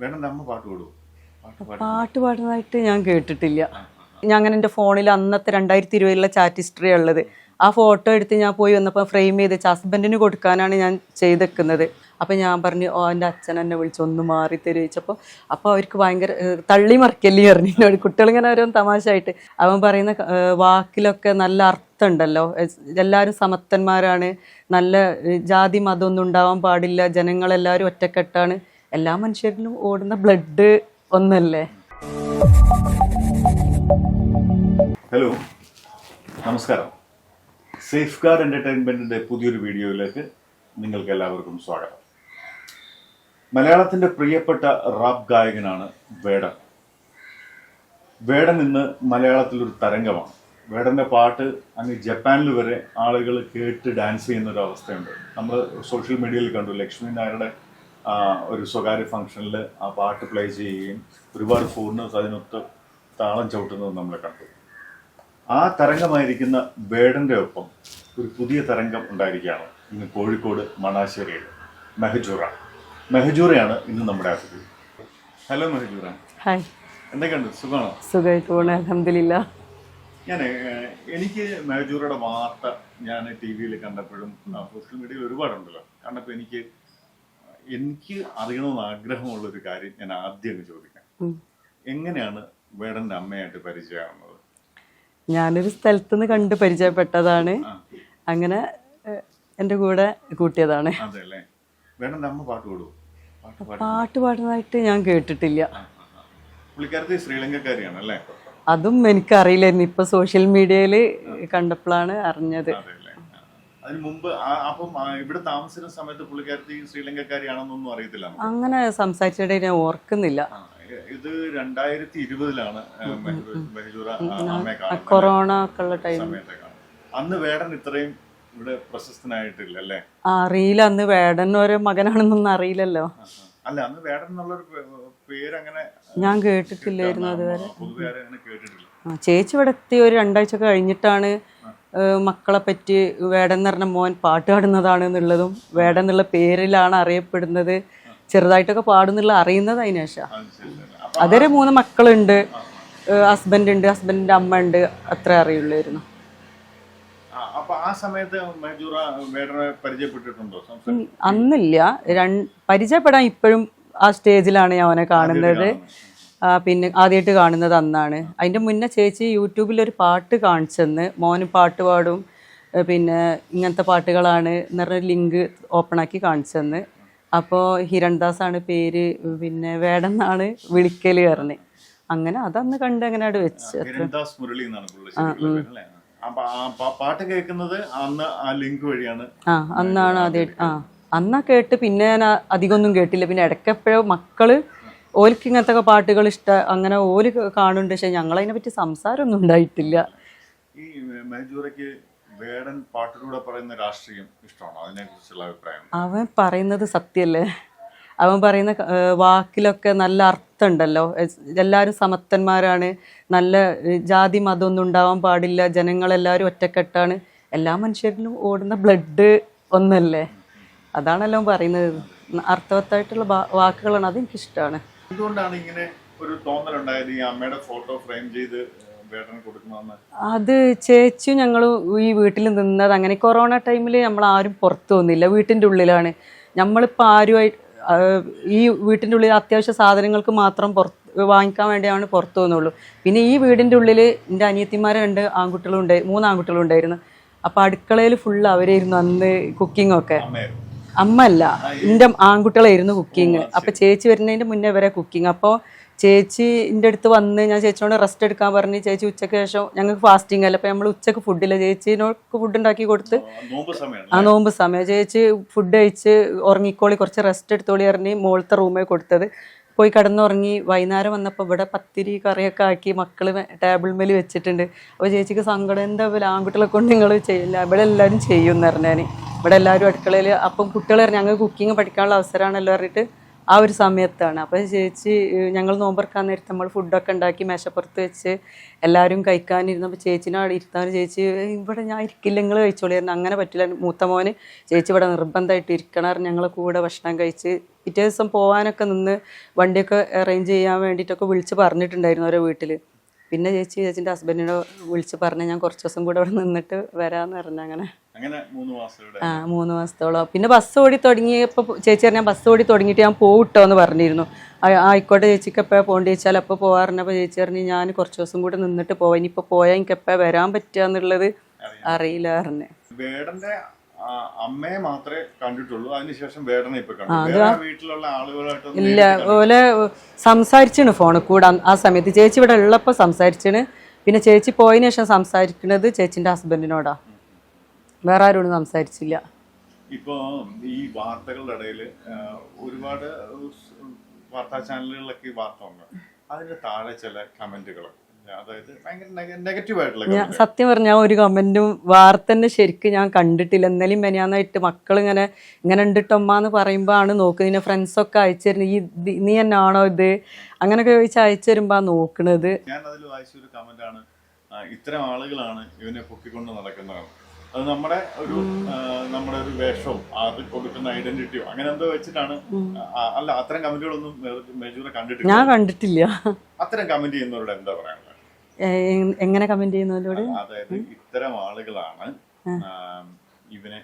വേണ്ട അമ്മ പാട്ട് പാടുന്നതായിട്ട് ഞാൻ കേട്ടിട്ടില്ല. ഞാൻ അങ്ങനെ എന്റെ ഫോണിൽ അന്നത്തെ രണ്ടായിരത്തി ഇരുപതിലുള്ള ചാറ്റ് ഹിസ്റ്ററി ഉള്ളത്. ആ ഫോട്ടോ എടുത്ത് ഞാൻ പോയി വന്നപ്പോൾ ഫ്രെയിം ചെയ്ത് ഹസ്ബൻഡിന് കൊടുക്കാനാണ് ഞാൻ ചെയ്തെക്കുന്നത്. അപ്പം ഞാൻ പറഞ്ഞു ഓ എന്റെ അച്ഛൻ എന്നെ വിളിച്ച് ഒന്ന് മാറി തരുവിച്ചപ്പോൾ അപ്പോൾ അവർക്ക് ഭയങ്കര തള്ളി മറിക്കല്ലേ പറഞ്ഞു. കുട്ടികളിങ്ങനെ ഓരോ തമാശയായിട്ട്. അവൻ പറയുന്ന വാക്കിലൊക്കെ നല്ല അർത്ഥമുണ്ടല്ലോ. എല്ലാവരും സമത്വന്മാരാണ് നല്ല ജാതി മതമൊന്നും ഉണ്ടാവാൻ പാടില്ല. ജനങ്ങളെല്ലാവരും ഒറ്റക്കെട്ടാണ്. എല്ലാ മനുഷ്യരിലും ഓടുന്ന ബ്ലഡ് ഒന്നല്ലേ? ഹലോ നമസ്കാരം. സേഫ് ഗാർഡ് എന്റർടൈൻമെന്റിന്റെ പുതിയൊരു വീഡിയോയിലേക്ക് നിങ്ങൾക്ക് എല്ലാവർക്കും സ്വാഗതം. മലയാളത്തിന്റെ പ്രിയപ്പെട്ട റാപ്പ് ഗായകനാണ് വേടൻ. വേടൻ ഇന്ന് മലയാളത്തിലൊരു തരംഗമാണ്. വേടന്റെ പാട്ട് അങ്ങ് ജപ്പാനിൽ വരെ ആളുകൾ കേട്ട് ഡാൻസ് ചെയ്യുന്ന ഒരു അവസ്ഥയുണ്ട്. നമ്മൾ സോഷ്യൽ മീഡിയയിൽ കണ്ടു ലക്ഷ്മി നായരുടെ ഒരു സ്വകാര്യ ഫംഗ്ഷനിൽ ആ പാട്ട് പ്ലേ ചെയ്യുകയും ഒരുപാട് ഫോറിനേഴ്സ് അതിനൊത്ത് താളം ചവിട്ടുന്നത് നമ്മൾ കണ്ടു. ആ തരംഗമായിരിക്കുന്ന ബേഡന്റെ ഒപ്പം ഒരു പുതിയ തരംഗം ഉണ്ടായിരിക്കുകയാണ് ഇന്ന് കോഴിക്കോട് മണാശ്ശേരിയിൽ മെഹജൂറ. മെഹജൂറയാണ് ഇന്ന് നമ്മുടെ അതിഥി. ഹലോ മെഹജൂറ. ഹായ്. എന്തൊക്കെയുണ്ട്? സുഖമാണോ? സുഖമായിട്ട് പോണേ. അലഹമില്ല ഞാൻ എനിക്ക് മെഹജൂറയുടെ വാർത്ത ഞാൻ ടി വിയിൽ കണ്ടപ്പോഴും സോഷ്യൽ മീഡിയയിൽ ഒരുപാടുണ്ടല്ലോ. കണ്ടപ്പോൾ എനിക്ക് എനിക്ക് അറിയണമെന്ന് ആഗ്രഹമുള്ള ഒരു കാര്യം ഞാൻ ആദ്യം ചോദിക്കാം. എങ്ങനെയാണ് വേടന്റെ അമ്മയായിട്ട് പരിചയമാകുന്നത് ഞാനൊരു സ്ഥലത്ത് നിന്ന് കണ്ട് പരിചയപ്പെട്ടതാണ്. അങ്ങനെ എന്റെ എന്റെ കൂടെ കൂട്ടിയതാണ്. പാട്ട് പാടുന്നതായിട്ട് ഞാൻ കേട്ടിട്ടില്ല. അതും എനിക്കറിയില്ലായിരുന്നു. ഇപ്പൊ സോഷ്യൽ മീഡിയയിൽ കണ്ടപ്പോഴാണ് അറിഞ്ഞത്. അതിന് മുമ്പ് അപ്പം ഇവിടെ താമസിക്കുന്ന സമയത്ത് പുള്ളിക്കാരത്തി ശ്രീലങ്കക്കാരിയാണെന്നൊന്നും അറിയത്തില്ല. അങ്ങനെ സംസാരിച്ചിടെ ഞാൻ ഓർക്കുന്നില്ല. ഇത് രണ്ടായിരത്തി ഇരുപതിലാണ് കൊറോണ അന്ന് വേടൻ ഇത്രയും ഇവിടെ പ്രശസ്തനായിട്ടില്ല അല്ലേ? അറിയില്ല അന്ന് വേടൻ ഒരു മകനാണെന്നൊന്നും അറിയില്ലല്ലോ. അല്ല അന്ന് വേടൻ എന്നുള്ളൊരു പേര് പേരങ്ങനെ ഞാൻ കേട്ടിട്ടില്ലായിരുന്നു അതുവരെ. അങ്ങനെ കേട്ടിട്ടില്ല. ചേച്ചി ഇവിടെ എത്തി ഒരു രണ്ടാഴ്ച കഴിഞ്ഞിട്ടാണ് മക്കളെ പറ്റി വേടൻ എന്ന് പറഞ്ഞ മോൻ പാട്ട് പാടുന്നതാണ് എന്നുള്ളതും വേടൻ എന്നുള്ള പേരിലാണ് അറിയപ്പെടുന്നത്. ചെറുതായിട്ടൊക്കെ പാടുന്നുള്ള അറിയുന്നത് അതിനേഷ അതൊരു മൂന്ന് മക്കളുണ്ട്. ഹസ്ബൻഡ് ഉണ്ട് ഹസ്ബൻഡിന്റെ അമ്മ ഉണ്ട്. അത്ര അറിയുള്ളായിരുന്നു. ആ, സമയത്ത് പരിചയപ്പെട്ടിട്ടുണ്ടോ? അന്നില്ല. രണ്ട് പരിചയപ്പെടാൻ ഇപ്പോഴും ആ സ്റ്റേജിലാണ് ഞാൻ അവനെ കാണുന്നത്. പിന്നെ ആദ്യമായിട്ട് കാണുന്നത് അന്നാണ്. അതിന്റെ മുന്നേ ചേച്ചി യൂട്യൂബിൽ ഒരു പാട്ട് കാണിച്ചെന്ന്. മോന് പാട്ട് പാടും. പിന്നെ ഇങ്ങനത്തെ പാട്ടുകളാണ് എന്നൊരു ലിങ്ക് ഓപ്പണാക്കി കാണിച്ചെന്ന്. അപ്പോൾ ഹിരൺദാസാണ് ആണ് പേര്. പിന്നെ വേടെന്നാണ് വിളിക്കൽ പറഞ്ഞ്. അങ്ങനെ അതന്ന് കണ്ട് അങ്ങനെ അവിടെ വെച്ച്. പാട്ട് കേൾക്കുന്നത് അന്ന് ആ ലിങ്ക് വഴിയാണ്. ആ അന്നാണ് ആദ്യമായിട്ട് ആ അന്നാ കേട്ട് പിന്നെ ഞാൻ അധികമൊന്നും കേട്ടില്ല. പിന്നെ ഇടയ്ക്കെപ്പോഴോ മക്കൾ ഓലിക്ക് ഇങ്ങനത്തെ പാട്ടുകൾ ഇഷ്ട അങ്ങനെ ഓൽ കാണുന്നുണ്ട്. പക്ഷെ ഞങ്ങൾ അതിനെ പറ്റി സംസാരമൊന്നും ഉണ്ടായിട്ടില്ല. ഈ മെഹജൂറയ്ക്ക് വേടൻ പാട്ടിലൂടെ പറയുന്ന രാഷ്ട്രീയം ഇഷ്ടമാണോ? അതിനെക്കുറിച്ചുള്ള അഭിപ്രായം. അവൻ പറയുന്നത് സത്യല്ലേ അവൻ പറയുന്ന വാക്കിലൊക്കെ നല്ല അർത്ഥമുണ്ടല്ലോ. എല്ലാവരും സമത്വന്മാരാണ് നല്ല ജാതി മതമൊന്നും ഉണ്ടാവാൻ പാടില്ല. ജനങ്ങളെല്ലാവരും ഒറ്റക്കെട്ടാണ്. എല്ലാ മനുഷ്യരിലും ഓടുന്ന ബ്ലഡ് ഒന്നല്ലേ? അതാണല്ലോ പറയുന്നത്. അർത്ഥവത്തായിട്ടുള്ള വാക്കുകളാണ്. അതെനിക്കിഷ്ടമാണ്. എന്തുകൊണ്ടാണ് ഇങ്ങനെ ഒരു തോന്നലുണ്ടായത്? ഈ അമ്മയുടെ ഫോട്ടോ ഫ്രെയിം ചെയ്ത് അത് ചേച്ചി ഞങ്ങൾ ഈ വീട്ടിൽ നിന്നത് അങ്ങനെ കൊറോണ ടൈമിൽ നമ്മൾ ആരും പുറത്തു വന്നില്ല. വീട്ടിന്റെ ഉള്ളിലാണ്. നമ്മളിപ്പോൾ ആരുമായി ഈ വീട്ടിന്റെ ഉള്ളിൽ അത്യാവശ്യ സാധനങ്ങൾക്ക് മാത്രം പുറത്ത് വാങ്ങിക്കാൻ വേണ്ടിയാണ് പുറത്തു വന്നുള്ളൂ. പിന്നെ ഈ വീടിന്റെ ഉള്ളിൽ എന്റെ അനിയത്തിമാരെ രണ്ട് ആൺകുട്ടികളുണ്ടായി മൂന്ന് ആൺകുട്ടികളുണ്ടായിരുന്നു അപ്പോൾ അടുക്കളയിൽ ഫുള്ള് അവരായിരുന്നു അന്ന് കുക്കിംഗ് ഒക്കെ. അമ്മയായിരുന്നു. അമ്മ അല്ല എന്റെ ആൺകുട്ടികളായിരുന്നു കുക്കിംഗ് അപ്പൊ ചേച്ചി വരുന്നതിന്റെ മുന്നേ വരെ കുക്കിംഗ് അപ്പോൾ ചേച്ചി എന്റെ അടുത്ത് വന്ന് ഞാൻ ചേച്ചിയോട് റെസ്റ്റ് എടുക്കാൻ പറഞ്ഞ് ചേച്ചി ഉച്ചയ്ക്ക് ശേഷം ഞങ്ങൾക്ക് ഫാസ്റ്റിംഗ് അല്ല. അപ്പൊ നമ്മൾ ഉച്ചയ്ക്ക് ഫുഡില്ല ചേച്ചിനോട് ഫുഡ് ഉണ്ടാക്കി കൊടുത്ത് ആ, നോമ്പ് സമയമാണ് ആ നോമ്പ് സമയം. ചേച്ചി ഫുഡ് കഴിച്ച് ഉറങ്ങിക്കോളി കുറച്ച് റെസ്റ്റ് എടുത്തോളി പറഞ്ഞ് മോളത്തെ റൂമിൽ കൊടുത്തത്. പോയി കിടന്നുറങ്ങി. വൈകുന്നേരം വന്നപ്പോൾ ഇവിടെ പത്തിരി കറിയൊക്കെ ആക്കി മക്കൾ ടേബിൾ മേൽ വെച്ചിട്ടുണ്ട്. അപ്പോൾ ചേച്ചിക്ക് സങ്കടം എന്താ പോലെ ആൺകുട്ടികളെ കൊണ്ട് നിങ്ങൾ ചെയ്യില്ല. ഇവിടെ എല്ലാവരും ചെയ്യും എന്ന് പറഞ്ഞാൽ ഇവിടെ എല്ലാവരും അടുക്കളയിൽ അപ്പം കുട്ടികൾ ഞങ്ങൾക്ക് കുക്കിംഗ് പഠിക്കാനുള്ള അവസരമാണല്ലോ പറഞ്ഞിട്ട് ആ ഒരു സമയത്താണ്. അപ്പോൾ ചേച്ചി ഞങ്ങൾ നോമ്പറക്കാൻ നേരത്ത് നമ്മൾ ഫുഡൊക്കെ ഉണ്ടാക്കി മേശപ്പുറത്ത് വെച്ച് എല്ലാവരും കഴിക്കാനിരുന്നപ്പോൾ ചേച്ചിനെ ഇരുത്താൻ ചേച്ചി "ഏയ്, ഇവിടെ ഞാൻ ഇരിക്കില്ല നിങ്ങൾ കഴിച്ചോളിയായിരുന്നു അങ്ങനെ പറ്റില്ല. മൂത്ത മോന് ചേച്ചി ഇവിടെ നിർബന്ധമായിട്ട് ഇരിക്കണം ഞങ്ങളെ കൂടെ ഭക്ഷണം കഴിച്ച് പിറ്റേ ദിവസം പോകാനൊക്കെ നിന്ന് വണ്ടിയൊക്കെ അറേഞ്ച് ചെയ്യാൻ വേണ്ടിയിട്ടൊക്കെ വിളിച്ച് പറഞ്ഞിട്ടുണ്ടായിരുന്നു ഓരോ വീട്ടിൽ പിന്നെ ചേച്ചി ചേച്ചിന്റെ ഹസ്ബൻഡിനോ വിളിച്ച് പറഞ്ഞ് ഞാൻ കുറച്ച് ദിവസം കൂടെ അവിടെ നിന്നിട്ട് വരാമെന്ന് പറഞ്ഞു അങ്ങനെ. ആ മൂന്ന് മാസത്തോളം. പിന്നെ ബസ് ഓടി തുടങ്ങിയപ്പോൾ ചേച്ചി പറഞ്ഞാൽ ബസ് ഓടി തുടങ്ങിയിട്ട് ഞാൻ പോകട്ടോ എന്ന് പറഞ്ഞിരുന്നു ആയിക്കോട്ടെ ചേച്ചിക്ക് എപ്പോൾ പോകേണ്ടി ചോദിച്ചാൽ അപ്പോൾ പോകാറുണ്ടപ്പോൾ ചേച്ചി പറഞ്ഞു ഞാൻ കുറച്ച് ദിവസം കൂടെ നിന്നിട്ട് പോവാം. ഇനിയിപ്പോൾ പോയാൽ എനിക്ക് എപ്പോൾ വരാൻ പറ്റുക എന്നുള്ളത് അറിയില്ല പറഞ്ഞു. അമ്മയെ മാത്രമേ കണ്ടിട്ടുള്ളൂ. അതിനുശേഷം വേടനെ ഇപ്പൊ കണ്ടു. വേറെ വീട്ടിലുള്ള ആളുകളായിട്ട് ഇല്ല ഓലെ സംസാരിച്ചാണ് ഫോണിൽ കൂടെ ആ സമയത്ത്. ചേച്ചി ഇവിടെ ഉള്ളപ്പോൾ സംസാരിച്ചാണ് പിന്നെ ചേച്ചി പോയതിനു ശേഷം സംസാരിക്കുന്നത് ചേച്ചിന്റെ ഹസ്ബൻഡിനോടാ വേറെ ആരോടും സംസാരിച്ചില്ല. ഇപ്പോ ഈ വാർത്തകളുടെ ഇടയിൽ ഒരുപാട് വാർത്താ ചാനലുകളിലൊക്കെ ഈ വാർത്ത ഉണ്ട് അതിന്റെ താഴെ ചില കമന്റുകൾ ഞാൻ സത്യം പറഞ്ഞാൽ ഒരു കമന്റും വാർത്ത തന്നെ ശരിക്കും ഞാൻ കണ്ടിട്ടില്ല. എന്നാലും മെനിയാന്നായിട്ട് മക്കൾ ഇങ്ങനെ ഇങ്ങനെ ഉണ്ടിട്ടമ്മ എന്ന് പറയുമ്പോൾ ആണ് നോക്കുന്നത് പിന്നെ ഫ്രണ്ട്സൊക്കെ അയച്ചു തരുന്നത്. ഈ നീ എന്നാണോ ഇത്? അങ്ങനെയൊക്കെ ചോദിച്ച് അയച്ചു തരുമ്പോ നോക്കണത്. ഞാൻ അതിൽ വായിച്ച ഒരു കമന്റ് ആണ് ഇത്തരം ആളുകളാണ് ഇവനെ പൊക്കിക്കൊണ്ട് നടക്കുന്നതാണ് അത് നമ്മുടെ ഒരു നമ്മുടെ ഒരു വേഷവും അത് കൊടുക്കുന്ന ഐഡന്റിറ്റിയോ അങ്ങനെ എന്തോ വെച്ചിട്ടാണ് അല്ല അത്തരം കമന്റുകളൊന്നും മെജൂറെ കണ്ടിട്ടില്ല. ഞാൻ കണ്ടിട്ടില്ല. അത്തരം കമന്റ് ചെയ്യുന്നവരുടെ എന്താ പറയാനുള്ളത്? എങ്ങനെ കമന്റ് ചെയ്യുന്നതിലൂടെ? അതായത് ഇത്തരം ആളുകളാണ് ഇവനെ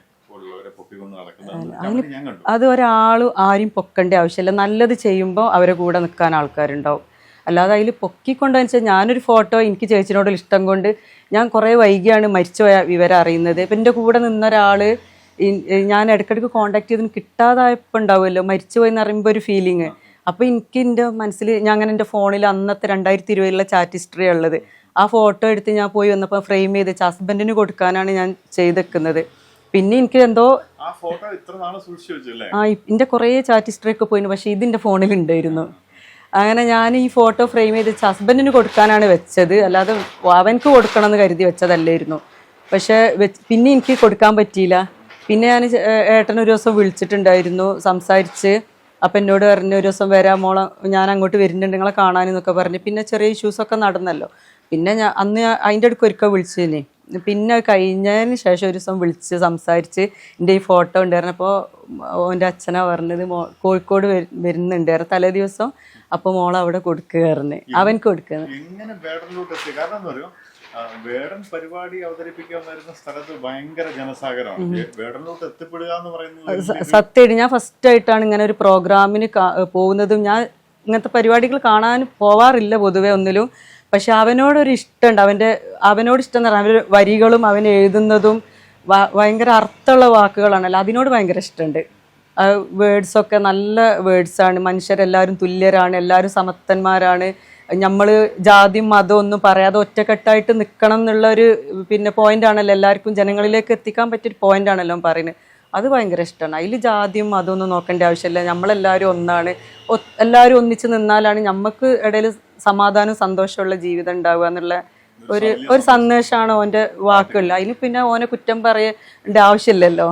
അത്. ഒരാൾ ആരും പൊക്കേണ്ട ആവശ്യമില്ല. നല്ലത് ചെയ്യുമ്പോൾ അവരെ കൂടെ നിൽക്കാൻ ആൾക്കാരുണ്ടാവും. അല്ലാതെ അതിൽ പൊക്കിക്കൊണ്ടെന്ന് വെച്ചാൽ ഞാനൊരു ഫോട്ടോ എനിക്ക് ചേച്ചിനോട് ഇഷ്ടം കൊണ്ട് ഞാൻ കുറേ വൈകിയാണ് മരിച്ചുപോയ വിവരം അറിയുന്നത്. ഇപ്പം എന്റെ കൂടെ നിന്ന ഒരാൾ ഞാൻ ഇടയ്ക്കിടയ്ക്ക് കോണ്ടാക്ട് ചെയ്തിന് കിട്ടാതായപ്പോൾ ഉണ്ടാവുമല്ലോ. മരിച്ചുപോയെന്ന് പറയുമ്പോൾ ഒരു ഫീലിങ് അപ്പോൾ എനിക്ക് എന്റെ മനസ്സിൽ ഞാൻ അങ്ങനെ എന്റെ ഫോണിൽ അന്നത്തെ രണ്ടായിരത്തി ഇരുപതിലുള്ള ചാറ്റ് ഹിസ്റ്ററി ഉള്ളത്. ആ ഫോട്ടോ എടുത്ത് ഞാൻ പോയി വന്നപ്പോൾ ഫ്രെയിം ചെയ്ത് ഹസ്ബൻഡിന് കൊടുക്കാനാണ് ഞാൻ ചെയ്തെക്കുന്നത്. പിന്നെ എനിക്ക് എന്തോ ആ എന്റെ കുറേ ചാറ്റ് ഹിസ്റ്ററി ഒക്കെ പോയിന് പക്ഷേ ഇതിന്റെ ഫോണിൽ ഉണ്ടായിരുന്നു അങ്ങനെ ഞാൻ ഈ ഫോട്ടോ ഫ്രെയിം ചെയ്ത് ഹസ്ബൻഡിന് കൊടുക്കാനാണ് വെച്ചത്. അല്ലാതെ അവനക്ക് കൊടുക്കണം എന്ന് കരുതി വെച്ചതല്ലായിരുന്നു. പക്ഷേ പിന്നെ എനിക്ക് കൊടുക്കാൻ പറ്റിയില്ല. പിന്നെ ഞാൻ ഏട്ടൻ ഒരു ദിവസം വിളിച്ചിട്ടുണ്ടായിരുന്നു സംസാരിച്ച്. അപ്പം എന്നോട് പറഞ്ഞു ഒരു ദിവസം വരാം മോളെ ഞാൻ അങ്ങോട്ട് വരുന്നുണ്ട് നിങ്ങളെ കാണാനെന്നൊക്കെ പറഞ്ഞ്. പിന്നെ ചെറിയ ഇഷ്യൂസൊക്കെ നടന്നല്ലോ. പിന്നെ ഞാൻ അന്ന് അതിന്റെ അടുക്ക് ഒരിക്കൽ വിളിച്ചതിന് പിന്നെ കഴിഞ്ഞതിന് ശേഷം ഒരു ദിവസം വിളിച്ച് സംസാരിച്ച് എന്റെ ഈ ഫോട്ടോ ഉണ്ടായിരുന്നപ്പോൾ ഓന്റെ അച്ഛനാ പറഞ്ഞത് മോ കോഴിക്കോട് വരുന്നുണ്ട്. വരുന്നുണ്ടായിരുന്നു തലേ ദിവസം അപ്പോൾ മോൾ അവിടെ കൊടുക്കുകയായിരുന്നു അവൻ കൊടുക്കുന്നത് വേടൻ പരിപാടി അവതരിപ്പിക്കാൻ വരുന്ന സ്ഥലത്ത് ഭയങ്കര ജനസാഗരമാണ്. വേടനിലോട്ട് എത്തിപ്പെടുക എന്ന് പറയുന്നത് സത്യമായിട്ട് ഞാൻ ഫസ്റ്റ് ആയിട്ടാണ് ഇങ്ങനെ ഒരു പ്രോഗ്രാമിന് പോകുന്നതും ഞാൻ ഇങ്ങനത്തെ പരിപാടികൾ കാണാൻ പോവാറില്ല പൊതുവെ ഒന്നിലും. പക്ഷെ അവനോടൊരു ഇഷ്ടമുണ്ട്. അവന്റെ അവനോട് ഇഷ്ടം എന്ന് പറഞ്ഞാൽ അവന്റെ വരികളും അവൻ എഴുതുന്നതും ഭയങ്കര അർത്ഥമുള്ള വാക്കുകളാണല്ലോ അതിനോട് ഭയങ്കര ഇഷ്ടമുണ്ട്. വേർഡ്സൊക്കെ നല്ല വേർഡ്സാണ് മനുഷ്യരെല്ലാവരും തുല്യരാണ്. എല്ലാവരും സമത്വന്മാരാണ് നമ്മൾ ജാതി മതം ഒന്നും പറയാതെ ഒറ്റക്കെട്ടായിട്ട് നിൽക്കണം എന്നുള്ള ഒരു പിന്നെ പോയിന്റ് ആണല്ലോ എല്ലാവർക്കും ജനങ്ങളിലേക്ക് എത്തിക്കാൻ പറ്റിയൊരു പോയിന്റ് ആണല്ലോ പറയുന്നത്. അത് ഭയങ്കര ഇഷ്ടമാണ് അതിൽ ജാതിയും ഒന്നും നോക്കേണ്ട ആവശ്യമില്ല. നമ്മളെല്ലാവരും ഒന്നാണ്. എല്ലാവരും ഒന്നിച്ച് നിന്നാലാണ് നമുക്ക് ഇടയിൽ സമാധാനവും സന്തോഷമുള്ള ജീവിതം ഉണ്ടാവുക എന്നുള്ള ഒരു ഒരു സന്ദേശമാണ് ഓന്റെ വാക്കുകളിൽ. അതിന് പിന്നെ ഓനെ കുറ്റം പറയേണ്ട ആവശ്യമില്ലല്ലോ.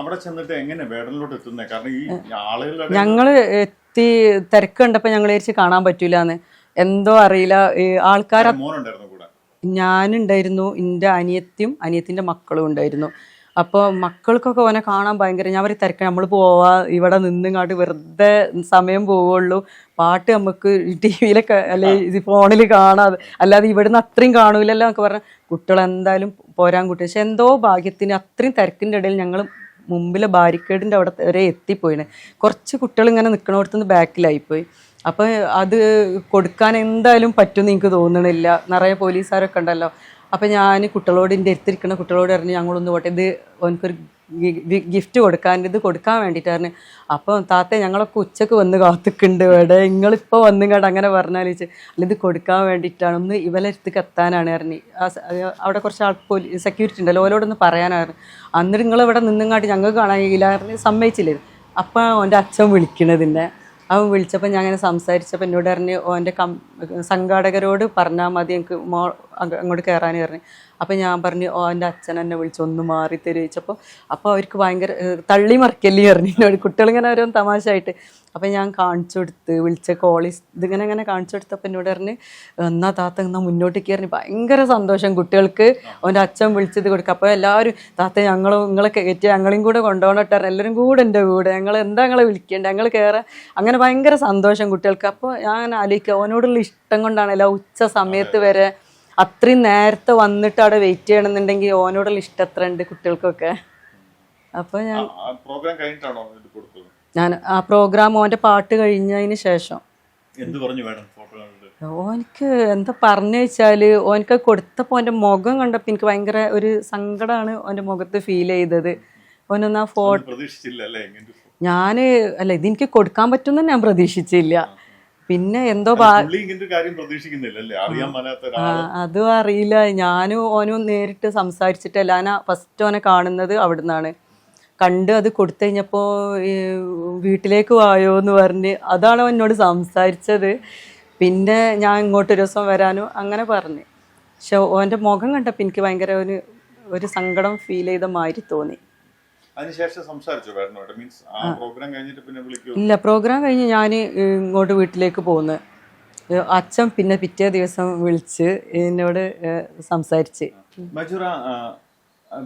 അവിടെ ചെന്നിട്ട് എങ്ങനെ വേടനിലോട്ട് എത്തുന്നത് കാരണം ഈ ആളുകളുടെ ഞങ്ങൾ എത്തി തിരക്ക് കണ്ടപ്പോൾ ഞങ്ങൾ വിചാരിച്ച് കാണാൻ പറ്റൂലെന്ന്. എന്തോ അറിയില്ല. ആൾക്കാർ ഞാനുണ്ടായിരുന്നു എന്റെ അനിയത്തിയും അനിയത്തിന്റെ മക്കളും ഉണ്ടായിരുന്നു. അപ്പോൾ മക്കൾക്കൊക്കെ ഓനെ കാണാൻ ഭയങ്കര ഞാൻ പറയും തിരക്ക് നമ്മൾ പോവാ. ഇവിടെ നിന്നിങ്ങാട്ട് വെറുതെ സമയം പോവുള്ളൂ. പാട്ട് നമുക്ക് ടി വിയിലൊക്കെ അല്ലെ ഇത് ഫോണിൽ കാണാതെ അല്ലാതെ ഇവിടുന്ന് അത്രയും കാണൂലല്ലോ എന്നൊക്കെ പറഞ്ഞാൽ കുട്ടികൾ എന്തായാലും പോരാൻ കുട്ടി പക്ഷെ എന്തോ ഭാഗ്യത്തിന് അത്രയും തിരക്കിന്റെ ഇടയിൽ ഞങ്ങൾ മുമ്പിലെ ബാരിക്കേഡിന്റെ അവിടെ വരെ എത്തിപ്പോയിന്. കുറച്ച് കുട്ടികൾ ഇങ്ങനെ നിൽക്കണോടത്തുനിന്ന് ബാക്കിലായിപ്പോയി. അപ്പോൾ അത് കൊടുക്കാൻ എന്തായാലും പറ്റുമെന്ന് എനിക്ക് തോന്നണില്ല. നിറയെ പോലീസുകാരൊക്കെ ഉണ്ടല്ലോ. അപ്പോൾ ഞാൻ കുട്ടികളോട് എന്റെ അടുത്തിരിക്കുന്ന കുട്ടികളോട് പറഞ്ഞു ഞങ്ങളൊന്ന് പോട്ടെ. ഇത് എനിക്കൊരു ഗിഫ്റ്റ് കൊടുക്കാൻ ഇത് കൊടുക്കാൻ വേണ്ടിയിട്ടായിരുന്നു അപ്പോൾ താത്തേ ഞങ്ങളൊക്കെ ഉച്ചയ്ക്ക് വന്ന് കാത്തുക്കുണ്ട് ഇവിടെ. നിങ്ങളിപ്പോൾ വന്നിങ്ങോട്ട് അങ്ങനെ പറഞ്ഞാൽ അല്ല ഇത് കൊടുക്കാൻ വേണ്ടിയിട്ടാണ്. ഒന്ന് ഇവലെ അടുത്തേക്ക് എത്താനാണ് അത് അവിടെ കുറച്ച് ആൾ സെക്യൂരിറ്റി ഉണ്ടല്ലോ ഓരോടൊന്ന് പറയാനായിരുന്നു അന്നിട്ട് നിങ്ങൾ ഇവിടെ നിന്നങ്ങാട്ട് ഞങ്ങൾക്ക് കാണാൻ കഴിയില്ലായിരുന്നു സമ്മതിച്ചില്ലായിരുന്നു അപ്പോൾ അവന്റെ അച്ഛൻ വിളിക്കണതിന്റെ അവൻ വിളിച്ചപ്പോൾ ഞാൻ അങ്ങനെ സംസാരിച്ചപ്പോൾ എന്നോട് പറഞ്ഞ് ഓന്റെ കം സംഘാടകരോട് പറഞ്ഞാൽ മതി എനിക്ക് മോ അങ്ങോട്ട് കയറാൻ പറഞ്ഞു. അപ്പോൾ ഞാൻ പറഞ്ഞു ഓ എന്റെ അച്ഛൻ എന്നെ വിളിച്ച് ഒന്ന് മാറി തരുവച്ചപ്പോൾ അപ്പോൾ അവർക്ക് ഭയങ്കര തള്ളി മറിക്കല്ലേ പറഞ്ഞു. കുട്ടികളിങ്ങനെ ഓരോ തമാശയായിട്ട്. അപ്പം ഞാൻ കാണിച്ചു കൊടുത്ത് വിളിച്ച കോളേജ് ഇതിങ്ങനെ ഇങ്ങനെ കാണിച്ചു കൊടുത്തപ്പോൾ എന്നോട് പറഞ്ഞ് എന്നാ താത്ത എന്നാ മുന്നോട്ട് കയറി ഭയങ്കര സന്തോഷം കുട്ടികൾക്ക്. അവന്റെ അച്ഛൻ വിളിച്ചത് കൊടുക്കുക അപ്പോൾ എല്ലാവരും താത്ത ഞങ്ങൾ നിങ്ങളെ കയറ്റി ഞങ്ങളെയും കൂടെ കൊണ്ടുപോകണട്ടായിരുന്നു എല്ലാവരും കൂടെ എന്റെ കൂടെ. ഞങ്ങൾ എന്താ ഞങ്ങളെ വിളിക്കേണ്ടത് ഞങ്ങൾ കയറാൻ അങ്ങനെ ഭയങ്കര സന്തോഷം കുട്ടികൾക്ക്. അപ്പോൾ ഞാൻ അങ്ങനെ ആലോചിക്കുക അവനോടുള്ള ഇഷ്ടം കൊണ്ടാണല്ലോ ഉച്ച സമയത്ത് വരെ അത്രയും നേരത്തെ വന്നിട്ട് അവിടെ വെയിറ്റ് ചെയ്യണമെന്നുണ്ടെങ്കിൽ ഓനോടുള്ള ഇഷ്ടം എത്ര ഉണ്ട് കുട്ടികൾക്കൊക്കെ? അപ്പോൾ ഞാൻ പ്രോഗ്രാം കഴിഞ്ഞിട്ടാണോ കൊടുത്തത്? ഞാൻ ആ പ്രോഗ്രാം ഓന്റെ പാട്ട് കഴിഞ്ഞതിന് ശേഷം. എന്ത് പറഞ്ഞു ഓനിക്ക് എന്താ പറഞ്ഞു വെച്ചാൽ ഓനിക്ക് കൊടുത്തപ്പോൾ ഓന്റെ മുഖം കണ്ടപ്പോൾ എനിക്ക് ഭയങ്കര ഒരു സങ്കടമാണ് ഓന്റെ മുഖത്ത് ഫീൽ ചെയ്തത്. ഓനൊന്ന് ആ ഫോട്ടോ. ഞാൻ അല്ല ഇതെനിക്ക് കൊടുക്കാൻ പറ്റുമെന്ന് ഞാൻ പ്രതീക്ഷിച്ചില്ല. പിന്നെ എന്തോ അതും അറിയില്ല. ഞാനും ഓനും നേരിട്ട് സംസാരിച്ചിട്ടല്ല. ഞാൻ ഫസ്റ്റ് ഓനെ കാണുന്നത് അവിടുന്നാണ്. കണ്ട് അത് കൊടുത്തു കഴിഞ്ഞപ്പോൾ വീട്ടിലേക്ക് വായോ എന്ന് പറഞ്ഞ് അതാണ് എന്നോട് സംസാരിച്ചത്. പിന്നെ ഞാൻ ഇങ്ങോട്ട് ഒരു ദിവസം വരാനും അങ്ങനെ പറഞ്ഞു. പക്ഷെ ഓന്റെ മുഖം കണ്ടപ്പോൾ എനിക്ക് ഭയങ്കര ഒരു ഒരു സങ്കടം ഫീൽ ചെയ്ത മാതിരി തോന്നി. ഇല്ല പ്രോഗ്രാം കഴിഞ്ഞ് ഞാൻ ഇങ്ങോട്ട് വീട്ടിലേക്ക് പോന്ന്. ഏഹ് അച്ഛൻ പിന്നെ പിറ്റേ ദിവസം വിളിച്ച് എന്നോട് സംസാരിച്ച്.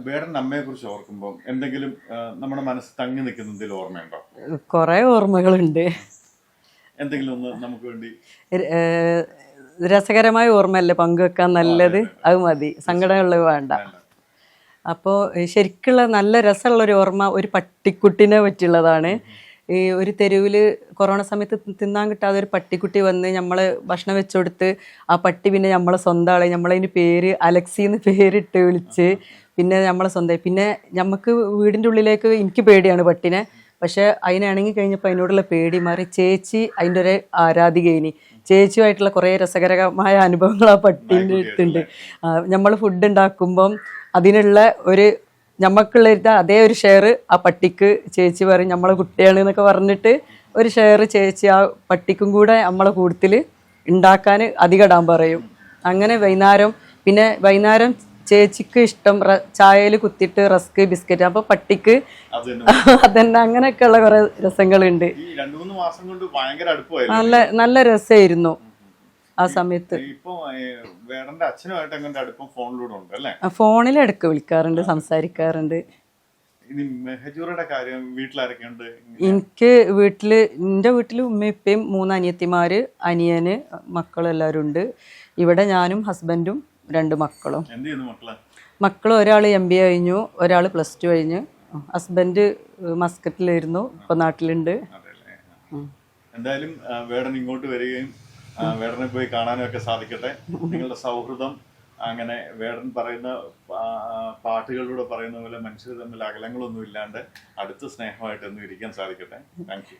വേടന്റെ അമ്മയെ കുറിച്ച് ഓർക്കുമ്പോൾ എന്തെങ്കിലും നമ്മുടെ മനസ്സ് തങ്ങി നിൽക്കുന്നതിൽ ഓർമ്മയുണ്ടോ? കുറേ ഓർമ്മകളുണ്ട്. എന്തെങ്കിലും ഒന്ന് നമുക്ക് വേണ്ടി രസകരമായ ഓർമ്മയല്ലേ പങ്കുവെക്കാൻ നല്ലത്? അത് മതി. സങ്കടമുള്ളത് വേണ്ട. അപ്പോൾ ശരിക്കുള്ള നല്ല രസമുള്ളൊരു ഓർമ്മ ഒരു പട്ടിക്കുട്ടിനെ പറ്റിയുള്ളതാണ്. ഈ ഒരു തെരുവിൽ കൊറോണ സമയത്ത് തിന്നാൻ കിട്ടാതെ ഒരു പട്ടിക്കുട്ടി വന്ന് നമ്മൾ ഭക്ഷണം വെച്ചുകൊടുത്ത് ആ പട്ടി പിന്നെ നമ്മളെ സ്വന്തം ആളെ നമ്മളതിന് പേര് അലക്സി എന്ന് പേരിട്ട് വിളിച്ച് പിന്നെ നമ്മളെ സ്വന്തം പിന്നെ നമുക്ക് വീടിന്റെ ഉള്ളിലേക്ക് എനിക്ക് പേടിയാണ് പട്ടിനെ. പക്ഷെ അതിനിണങ്ങി കഴിഞ്ഞപ്പോൾ അതിനോടുള്ള പേടി മാറി ചേച്ചി അതിന്റെ ഒരു ആരാധികയിനി ചേച്ചിയുമായിട്ടുള്ള കുറേ രസകരമായ അനുഭവങ്ങൾ ആ പട്ടീന്റെ അടുത്തുണ്ട്. നമ്മൾ ഫുഡ് ഉണ്ടാക്കുമ്പം അതിനുള്ള ഒരു നമ്മക്കുള്ള അതേ ഒരു ഷെയർ ആ പട്ടിക്ക് ചേച്ചി പറയും നമ്മളെ കുട്ടിയാണ് എന്നൊക്കെ പറഞ്ഞിട്ട് ഒരു ഷെയർ ചേച്ചി ആ പട്ടിക്കും കൂടെ നമ്മളെ കൂട്ടത്തിൽ ഉണ്ടാക്കാൻ അധികം ഇടാൻ പറയും. അങ്ങനെ വൈകുന്നേരം പിന്നെ വൈകുന്നേരം ചേച്ചിക്ക് ഇഷ്ടം ചായയിൽ കുത്തിയിട്ട് റസ്ക് ബിസ്ക്കറ്റ് അപ്പൊ പട്ടിക്ക് അതന്നെ. അങ്ങനെയൊക്കെ അങ്ങനെയൊക്കെയുള്ള കുറേ രസങ്ങളുണ്ട്. നല്ല നല്ല രസമായിരുന്നു ആ സമയത്ത്. ഫോണിൽ ഇടയ്ക്ക് വിളിക്കാറുണ്ട് സംസാരിക്കാറുണ്ട്. എനിക്ക് വീട്ടിൽ എന്റെ വീട്ടിൽ ഉമ്മയിപ്പയും മൂന്ന് അനിയത്തിമാര് അനിയന് മക്കളെല്ലാരും ഉണ്ട് ഇവിടെ ഞാനും ഹസ്ബൻഡും രണ്ട് മക്കളും. മക്കൾ ഒരാൾ എം ബി എ കഴിഞ്ഞു ഒരാൾ പ്ലസ് ടു കഴിഞ്ഞു. ഹസ്ബൻഡ് മസ്കറ്റിലായിരുന്നു ഇപ്പൊ നാട്ടിലുണ്ട്. എന്തായാലും വേടൻ ഇങ്ങോട്ട് വരികയും വേടനെ പോയി കാണാനും ഒക്കെ സാധിക്കട്ടെ. നിങ്ങളുടെ സൗഹൃദം അങ്ങനെ വേടൻ പറയുന്ന പാട്ടുകളിലൂടെ പറയുന്ന പോലെ മനുഷ്യർ തമ്മിൽ അകലങ്ങളൊന്നും ഇല്ലാണ്ട് അടുത്ത സ്നേഹമായിട്ടൊന്നും ഇരിക്കാൻ സാധിക്കട്ടെ. Thank you